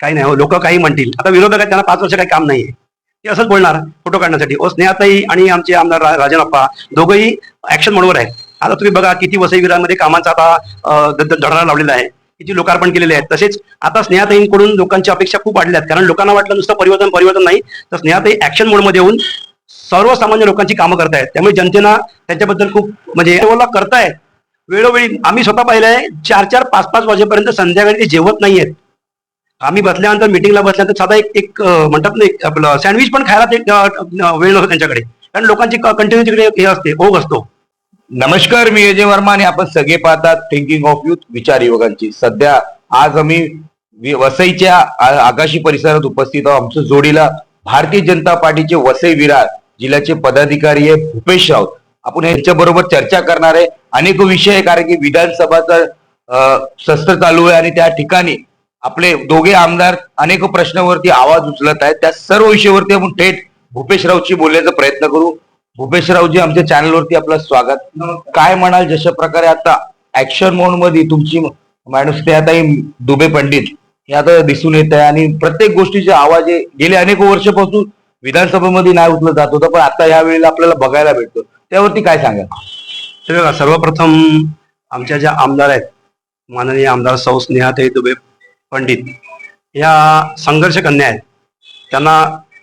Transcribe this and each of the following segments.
काही नाही हो लोक काही म्हणतील. आता विरोधक आहेत त्यांना पाच वर्ष काही काम नाहीये. ते असंच बोलणार फोटो काढण्यासाठी. ओ स्नेहाताई आणि आमचे आमदार राजनप्पा राजन दोघंही ऍक्शन मोडवर आहेत. आता तुम्ही बघा किती वसईविरामध्ये कामाचा आता धडा लावलेला आहे. किती लोकार्पण केलेले आहेत. तसेच आता स्नेहाताईंकडून लोकांची अपेक्षा खूप वाढल्या आहेत. कारण लोकांना वाटलं नुसतं परिवर्तन परिवर्तन नाही. तर स्नेहाताई ऍक्शन मोडमध्ये येऊन सर्वसामान्य लोकांची कामं करतायत. त्यामुळे जनतेना त्यांच्याबद्दल खूप म्हणजे करतायत. वेळोवेळी आम्ही स्वतः पाहिलंय चार चार पाच पाच वाजेपर्यंत संध्याकाळी ते जेवत नाहीयेत. आम्ही बसल्यानंतर मिटिंगला बसल्यानंतर साधा एक एक म्हणतात ना एक आपलं सँडविच पण खायला ते वेळ नव्हतो त्यांच्याकडे. कारण लोकांची कंटिन्यू तिकडे हे असते ओघ असतो. नमस्कार मी अजय वर्मा आणि आपण सगळे पाहतात थिंकिंग ऑफ युथ विचार युवकांची. सध्या आज आम्ही वसईच्या आकाशी परिसरात उपस्थित आहोत. आमच्या जोडीला भारतीय जनता पार्टीचे वसई विरार जिल्ह्याचे पदाधिकारी आहे भूपेश राऊत. आपण यांच्या बरोबर चर्चा करणार आहे. अनेक विषय आहे कारण की विधानसभाचा शस्त्र सत्र चालू आहे आणि त्या ठिकाणी आपले दोघे आमदार अनेक प्रश्नावरती आवाज उचलत आहेत. त्या सर्व विषयावरती आपण थेट भूपेश राऊतशी बोलण्याचा प्रयत्न करू. भूपेशरावजी आमच्या चॅनलवरती आपलं स्वागत. काय म्हणाल जशा प्रकारे आता ऍक्शन मोडमध्ये तुमची माणूस ते आता दुबे पंडित हे आता दिसून येत आहे आणि प्रत्येक गोष्टीचे आवाज हे गेले अनेक वर्षापासून विधानसभेमध्ये नाही उचलत जात होतं पण आता या वेळेला आपल्याला बघायला भेटतो. त्यावरती काय सांगा बघा सर्वप्रथम आमच्या ज्या आमदार आहेत माननीय आमदार सौ ते दुबे पंडित या संघर्ष कन्या आहेत. त्यांना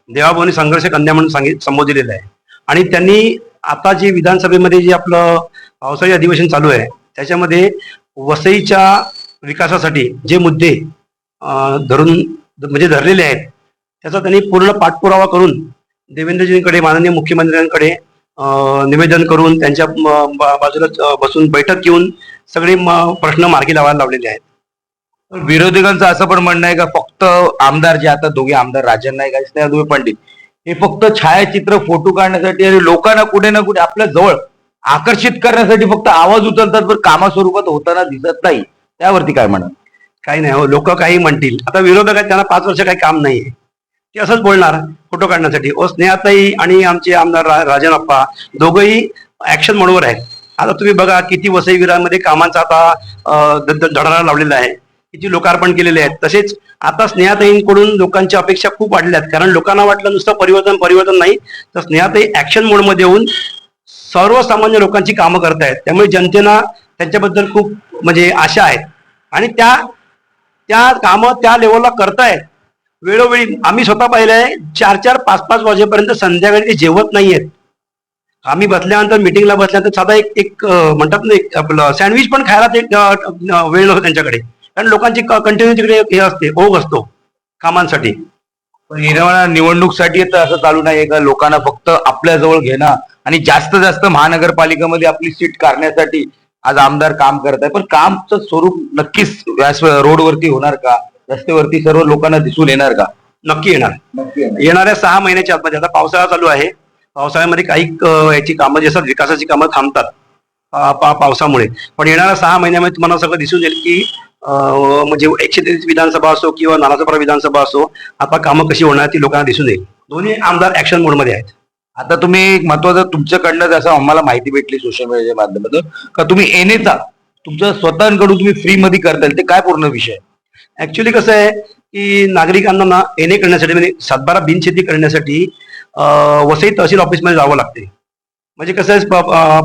देवाभाऊनी संघर्ष कन्या म्हणून सांगित संबोधिलेलं आहे. आणि त्यांनी आता जे विधानसभेमध्ये जे आपलं पावसाळी अधिवेशन चालू आहे त्याच्यामध्ये वसईच्या विकासासाठी जे मुद्दे धरून म्हणजे धरलेले आहेत त्याचा त्यांनी पूर्ण पाठपुरावा करून देवेंद्रजींकडे माननीय मुख्यमंत्र्यांकडे निवेदन करून त्यांच्या बा- बाजूला बसून बैठक घेऊन सगळे म, प्रश्न मार्गी लावायला लावलेले आहेत. विरोधकांचं असं पण म्हणणं आहे का फक्त आमदार जे आता दोघे आमदार राजन नाईक आणि स्नेहा पंडित हे फक्त छायाचित्र फोटो काढण्यासाठी आणि लोकांना कुठे ना कुठे आपल्या जवळ आकर्षित करण्यासाठी फक्त आवाज उचलतात पण कामा स्वरूपात होताना दिसत नाही. त्यावरती काय म्हणा? काही नाही हो लोक काही म्हणतील. आता विरोधक आहेत त्यांना पाच वर्ष काही काम नाहीये. ते असंच बोलणार फोटो काढण्यासाठी. ओ स्नेहाताई आणि आमचे आमदार राजनप्पा राजन अप्पा दोघंही ऍक्शन मोडवर आहेत. आता तुम्ही बघा किती वसईविरांमध्ये कामांचा आता अं, लावलेला आहे. किती लोकार्पण केलेले आहेत. तसेच आता स्नेहाताईंकडून लोकांची अपेक्षा खूप वाढल्या आहेत कारण लोकांना वाटलं नुसतं परिवर्तन परिवर्तन नाही. तर स्नेहाताई ऍक्शन मोडमध्ये येऊन सर्वसामान्य लोकांची कामं करतायत. त्यामुळे जनतेना त्यांच्याबद्दल खूप म्हणजे आशा आहेत आणि त्या त्या कामं त्या लेवलला करतायत. वेळोवेळी आम्ही स्वतः पाहिलं आहे चार चार पाच पाच वाजेपर्यंत संध्याकाळी ते जेवत नाहीयेत. आम्ही बसल्यानंतर मिटिंगला बसल्यानंतर साधा एक एक म्हणतात ना एक आपलं सँडविच पण खायला ते वेळ नव्हता त्यांच्याकडे. कारण लोकांची कंटिन्यू तिकडे हे असते ओघ असतो कामांसाठी. पण निवडणूकसाठी तर असं चालू नाही का? लोकांना फक्त आपल्या जवळ घेणं आणि जास्त जास्त महानगरपालिकेमध्ये आपली सीट काढण्यासाठी आज आमदार काम करत आहे पण कामचं स्वरूप नक्कीच रोडवरती होणार का? रस्त्यावरती सर्व लोकांना दिसून येणार का? नक्की येणार. येणाऱ्या सहा महिन्याच्या आतमध्ये. आता पावसाळा चालू आहे. पावसाळ्यामध्ये काही याची कामं जी असतात विकासाची कामं थांबतात पावसामुळे. पण येणाऱ्या सहा महिन्यामध्ये तुम्हाला सगळं दिसून येईल की म्हणजे एकशे तेवीस विधानसभा असो किंवा नालासोपारा विधानसभा असो आता कामं कशी होणार ती लोकांना दिसून येईल. दोन्ही आमदार ऍक्शन मोडमध्ये आहेत. आता तुम्ही एक महत्वाचं तुमच्याकडनं जसं आम्हाला माहिती भेटली सोशल मीडियाच्या माध्यमातून का तुम्ही एनेचा तुमच्या स्वतःकडून तुम्ही फ्री मध्ये करताल ते काय पूर्ण विषय ऍक्च्युली कसं आहे की नागरिकांना ना एने करण्यासाठी म्हणजे सातबारा बिनशेती करण्यासाठी वसई तहसील ऑफिसमध्ये जावं लागते. म्हणजे कसं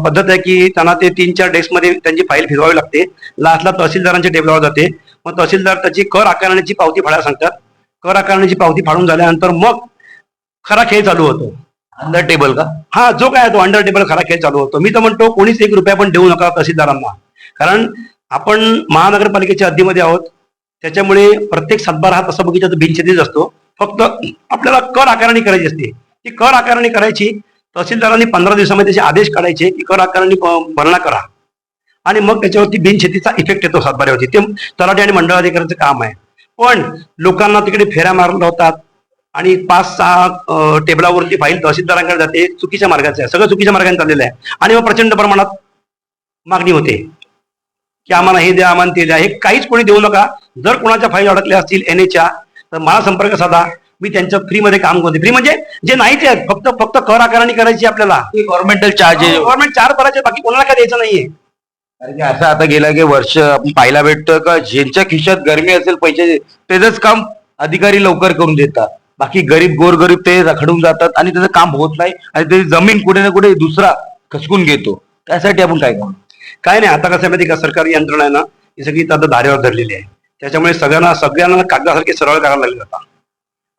पद्धत आहे की त्यांना ते तीन चार डेस्कमध्ये त्यांची फाईल फिरवावी लागते. लास्टला तहसीलदारांच्या टेबलावर जाते. मग तहसीलदार त्याची कर आकारण्याची पावती फाडायला सांगतात. कर आकारण्याची पावती फाडून झाल्यानंतर मग खरा खेळ चालू होतो. अंडर टेबल का? हा जो काय तो अंडर टेबल खरा खेळ चालू होतो. मी तर म्हणतो कोणीच एक रुपया पण देऊ नका तहसीलदारांना. कारण आपण महानगरपालिकेच्या हद्दीमध्ये आहोत. त्याच्यामुळे प्रत्येक सातबार हा तसा बगीचा तर बिनशेतीच असतो. फक्त आपल्याला कर आकारणी करायची असते. ती कर आकारणी करायची तहसीलदारांनी पंधरा दिवसामध्ये त्याचे आदेश काढायचे की कर आकारांनी भरणा करा. आणि मग त्याच्यावरती बिनशेतीचा इफेक्ट येतो सातबाऱ्यावरती. ते तलाठी आणि मंडळ अधिकाऱ्यांचं काम आहे. पण लोकांना तिकडे फेऱ्या मारल्या होतात आणि पाच सहा टेबलावरती फाईल तहसीलदारांकडे जाते. चुकीच्या मार्गाचे आहे. सगळं चुकीच्या मार्गाने चाललेलं आहे. आणि मग प्रचंड प्रमाणात मागणी होते. की आम्हाला हे द्या आम्हाला ते द्या. हे काहीच कोणी देऊ नका. जर कोणाच्या फाईल अडकल्या असतील एन एच्या तर मला संपर्क साधा. मी त्यांच्या फ्रीमध्ये काम करते फ्री म्हणजे जे नाही ते आहेत, फक्त फक्त कर आकारणी करायची आपल्याला. गव्हर्नमेंटल चार्जेस गव्हर्नमेंट चार करायचे बाकी कोणाला काय द्यायचं नाहीये. कारण की असं आता गेला की वर्ष आपण पाहायला भेटतं का ज्यांच्या खिशात गरमी असेल पैसे त्याच काम अधिकारी लवकर करून देतात. बाकी गरीब गोरगरीब ते रखडून जातात आणि त्याचं काम होत नाही आणि ते जमीन कुठे ना कुठे दुसरा खसकून घेतो. त्यासाठी आपण काय करू? काय नाही आता कसं माहिती का सरकारी यंत्रणा आहे ना ही सगळी आता धारेवर धरलेली आहे. त्याच्यामुळे सगळ्यांना सगळ्यांना कागदासारखे सरळ करायला लागले आता.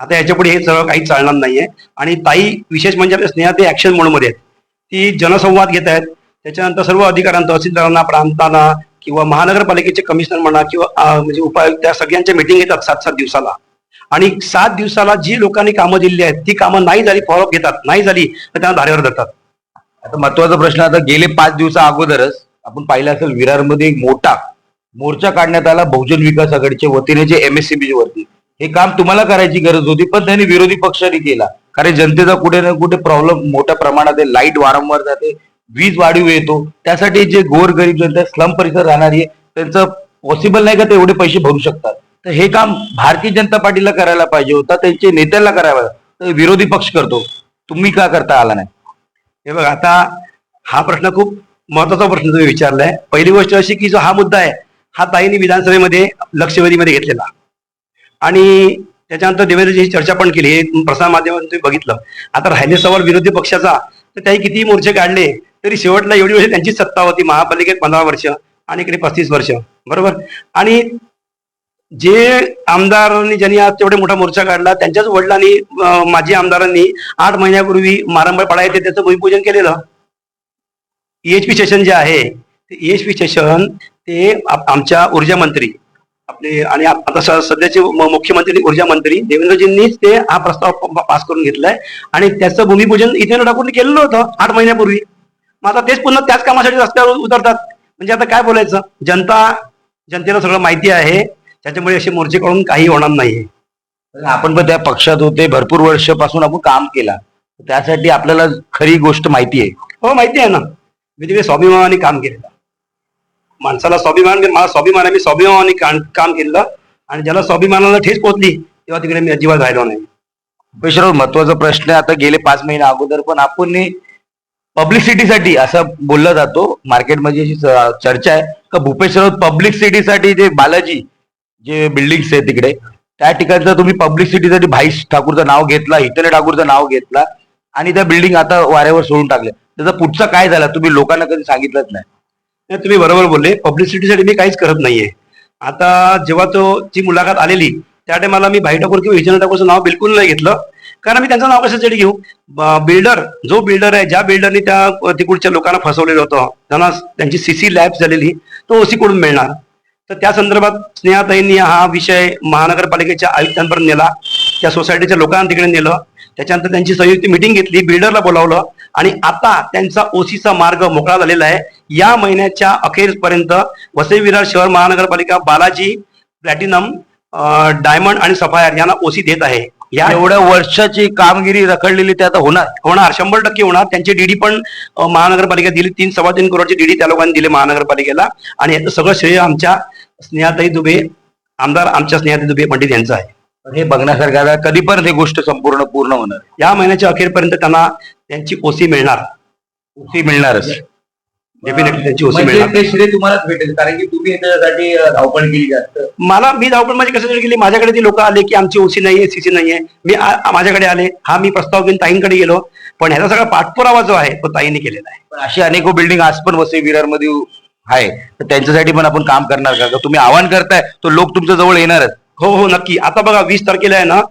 आता याच्यापुढे हे सगळं काही चालणार नाहीये. आणि ताई विशेष म्हणजे आपल्या स्नेहा ते ऍक्शन मोडमध्ये आहेत. ती जनसंवाद घेत आहेत. त्याच्यानंतर सर्व अधिकाऱ्यांना तहसीलदारांना प्रांतांना किंवा महानगरपालिकेचे कमिशनर म्हणा किंवा म्हणजे उपायुक्त त्या सगळ्यांच्या मिटिंग घेतात सात सात दिवसाला. आणि सात दिवसाला जी लोकांनी कामं दिली आहेत ती कामं नाही झाली फॉलोअप घेतात. नाही झाली तर त्यांना धारेवर धरतात. आता महत्त्वाचा प्रश्न आता गेले पाच दिवसा अगोदरच आपण पाहिलं असेल विरारमध्ये एक मोठा मोर्चा काढण्यात आला बहुजन विकास आघाडीच्या वतीने जे एमएससीबी वरती. हे काम तुम्हाला करायची गरज होती पण त्यांनी विरोधी पक्षाने केला. कारण जनतेचा कुठे ना कुठे प्रॉब्लेम मोठ्या प्रमाणात आहे लाइट वारंवार जाते वीज वाढीव येतो. त्यासाठी जे गोरगरीब जनता स्लम परिसर राहणारी आहे त्यांचं पॉसिबल नाही का ते एवढे पैसे भरू शकतात. तर हे काम भारतीय जनता पार्टीला करायला पाहिजे होता त्यांचे नेत्याला करायला तर विरोधी पक्ष करतो. तुम्ही का करता आला नाही? हे बघ आता हा प्रश्न खूप महत्त्वाचा प्रश्न तुम्ही विचारलाय. पहिली गोष्ट अशी की जो हा मुद्दा आहे हा ताईंनी विधानसभेमध्ये लक्षवेधीमध्ये घेतलेला. आणि त्याच्यानंतर देवेंद्रजीची चर्चा पण केली हे प्रसार माध्यमातून तुम्ही बघितलं. आता राहिले सवाल विरोधी पक्षाचा तर त्याही किती मोर्चे काढले तरी शेवटला एवढी वर्ष त्यांची सत्ता होती महापालिकेत पंधरा वर्ष आणि इकडे पस्तीस वर्ष बरोबर? आणि जे आमदारांनी ज्यांनी आज तेवढे मोठा मोर्चा काढला त्यांच्याच वडिलांनी माजी आमदारांनी आठ महिन्यापूर्वी मारंबळ येथे त्याचं भूमिपूजन केलेलं. ईएचपी स्टेशन जे आहे ते ईएचपी स्टेशन ते आमच्या ऊर्जा मंत्री आपले आणि आता सध्याचे मुख्यमंत्री ऊर्जा मंत्री देवेंद्रजींनीच ते हा प्रस्ताव पास करून घेतलाय. आणि त्याचं भूमिपूजन इथे ठाकूरने केलेलं होतं आठ महिन्यापूर्वी. मग आता तेच पुन्हा त्याच कामासाठी रस्त्यावर उतरतात. म्हणजे आता काय बोलायचं? जनता जनतेला सगळं माहिती आहे. त्याच्यामुळे असे मोर्चे काढून काही होणार नाहीये. आपण पण त्या पक्षात होते. भरपूर वर्षापासून आपण काम केला. त्यासाठी आपल्याला खरी गोष्ट माहिती आहे. हो माहिती आहे ना. मी तिकडे स्वाभिमानाने काम केलेलं माणसाला स्वाभिमान मला स्वाभिमान आहे मी स्वाभिमानाने काम केलं आणि ज्याला स्वाभिमानाला ठेच पोहोचली तेव्हा तिकडे मी अजिबात राहिलो नाही. भूपेशराव महत्त्वाचा प्रश्न आता गेले पाच महिने अगोदर पण आपण पब्लिसिटीसाठी असं बोलला जातो. मार्केटमध्ये अशी चर्चा आहे. का भूपेशराव पब्लिसिटीसाठी जे बालाजी जे बिल्डिंग्स आहेत तिकडे त्या ठिकाणचं तुम्ही पब्लिसिटीसाठी भाईस ठाकूरचं नाव घेतला हितले ठाकूरचं नाव घेतला. आणि त्या बिल्डिंग आता वाऱ्यावर सोडून टाकल्या. त्याचा पुढचा काय झाला? तुम्ही लोकांना कधी सांगितलंच नाही. नाही, तुम्ही बरोबर बोलले. पब्लिसिटीसाठी मी काहीच करत नाहीये. आता जेव्हा तो जी मुलाखत आलेली त्या टायमाला मी भाई ठाकूर किंवा विजय ठाकूरचं नाव बिलकुल नाही घेतलं. कारण मी त्यांचं नाव कशासाठी घेऊ? बिल्डर जो बिल्डर आहे ज्या बिल्डरनी त्या तिकडच्या लोकांना फसवलेलं होतं त्यांना त्यांची सीसी लॅब झालेली तो ओसी कडून मिळणार. तर त्या संदर्भात स्नेहाताईंनी हा विषय महानगरपालिकेच्या आयुक्तांपर्यंत नेला. त्या सोसायटीच्या लोकांना तिकडे नेलं. त्याच्यानंतर त्यांची संयुक्त मिटिंग घेतली. बिल्डरला बोलावलं. आणि आता त्यांचा ओसीचा मार्ग मोकळा झालेला आहे. या महिन्याच्या अखेरपर्यंत वसई विरार शहर महानगरपालिका बालाजी प्लॅटिनम डायमंड आणि सफायर यांना ओसी देत आहे. या एवढ्या वर्षाची कामगिरी रखडलेली ते आता होणार. होणार. शंभर टक्के होणार. त्यांची डीडी पण महानगरपालिका दिली. तीन सव्वा तीन करोडची डीडी त्या लोकांनी दिली महानगरपालिकेला. आणि याचं सगळं श्रेय आमच्या स्नेहाताई दुबे आमदार आमच्या स्नेहाताई दुबे पंडित यांचं आहे. हे बघण्यासारखं आहे. कधीपर्यंत ही गोष्ट संपूर्ण पूर्ण होणार. या महिन्याच्या अखेरपर्यंत त्यांना त्यांची ओसी मिळणार. ती मिळणारच. डेफिनेटली त्यांची ओसी म्हणजे मिळणार. ते श्रेय तुम्हालाच भेटेल कारण की तुम्ही याच्यासाठी अं, धावपळ केली जास्त. मला मी धावपळ माझी कशासाठी केली माझ्याकडे ती लोक आले की आमची ओसी नाहीये सीसी नाहीये. मी आ- माझ्याकडे आले हा मी प्रस्ताव घेऊन ताईंकडे गेलो. पण ह्याचा सगळा पाठपुरावा जो आहे तो ताईंनी केलेला आहे. पण अशी अनेक बिल्डिंग आज पण वसई विरारमध्ये आहे. तर त्यांच्यासाठी पण आपण काम करणार का? का तुम्ही आवाहन करताय तो लोक तुमच्या जवळ येणारच. हो हो नक्की. आता बघा वीस तारखेला आहे ना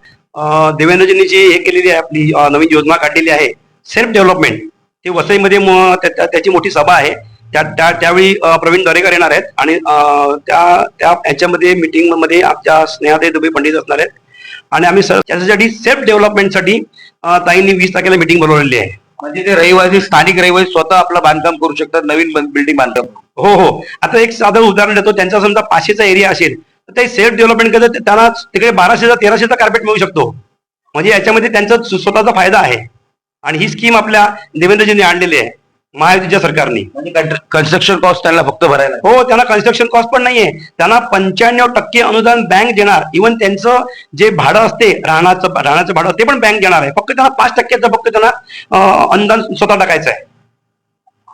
देवेंद्रजींनी जी हे केलेली आहे आपली नवीन योजना काढलेली आहे. सेल्फ डेव्हलपमेंट ते वसईमध्ये त्याची मोठी सभा आहे. त्या त्या त्यावेळी प्रवीण दरेकर येणार आहेत आणि त्या त्या याच्यामध्ये मिटिंगमध्ये आमच्या स्नेहाताई दुबे पंडित असणार आहेत. आणि आम्ही त्याच्यासाठी सेल्फ डेव्हलपमेंटसाठी ताईंनी वीस तारखेला मिटिंग बोलवलेली आहे. म्हणजे ते रहिवासी स्थानिक रहिवासी स्वतः आपलं बांधकाम करू शकतात नवीन बिल्डिंग बांधकाम. हो हो. आता एक साधं उदाहरण देतो. त्यांचा समजा पाचशेचा एरिया असेल तर ते सेल्फ डेव्हलपमेंट करत त्यांना तिकडे बाराशेचा तेराशेचा कार्पेट मिळू शकतो. म्हणजे याच्यामध्ये त्यांचा स्व- स्वतःचा फायदा आहे. आणि ही स्कीम आपल्या देवेंद्रजींनी आणलेली आहे महायुतीच्या सरकारने. कन्स्ट्रक्शन कॉस्ट त्यांना फक्त भरायला. हो त्यांना कन्स्ट्रक्शन कॉस्ट पण नाहीये. त्यांना पंच्याण्णव टक्के अनुदान बँक देणार. इव्हन त्यांचं जे भाडं असते राहण्याचं राहण्याचं भाडं ते पण बँक देणार आहे. फक्त त्यांना पाच टक्क्याचं फक्त त्यांना अनुदान स्वतः टाकायचं आहे.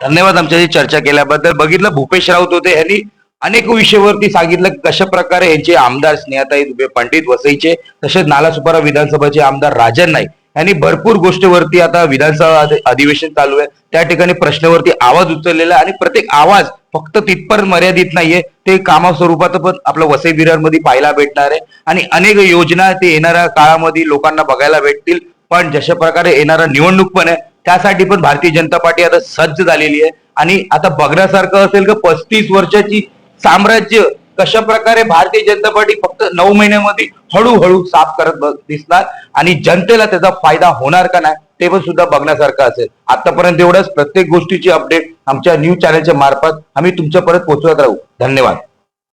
धन्यवाद आमच्याशी चर्चा केल्याबद्दल. बघितलं भूपेश राऊत होते यांनी अनेक विषयावरती सांगितलं कशा प्रकारे यांचे आमदार स्नेहाताई दुबे पंडित वसईचे तसेच नालासुपारा विधानसभाचे आमदार राजन नाईक यांनी भरपूर गोष्टीवरती आता विधानसभा अधिवेशन चालू आहे. त्या ठिकाणी प्रश्नावरती आवाज उचललेला आहे आणि प्रत्येक आवाज फक्त तिथपर्यंत मर्यादित नाहीये. ते कामा स्वरूपात पण आपलं वसई विरारमध्ये पाहायला भेटणार आहे. आणि अनेक योजना ते येणाऱ्या काळामध्ये लोकांना बघायला भेटतील. पण जशा प्रकारे येणारा निवडणूक पण आहे त्यासाठी पण भारतीय जनता पार्टी आता सज्ज झालेली आहे. आणि आता बघण्यासारखं असेल की पस्तीस वर्षाची साम्राज्य कशा प्रकारे भारतीय जनता पार्टी फक्त नऊ महिन्यामध्ये हळूहळू साफ करत दिसणार आणि जनतेला त्याचा फायदा होणार का नाही ते पण सुद्धा बघण्यासारखं असेल. आतापर्यंत एवढंच. प्रत्येक गोष्टीची अपडेट आमच्या न्यूज चॅनलच्या मार्फत आम्ही तुमच्या परत पोहोचवत राहू. धन्यवाद.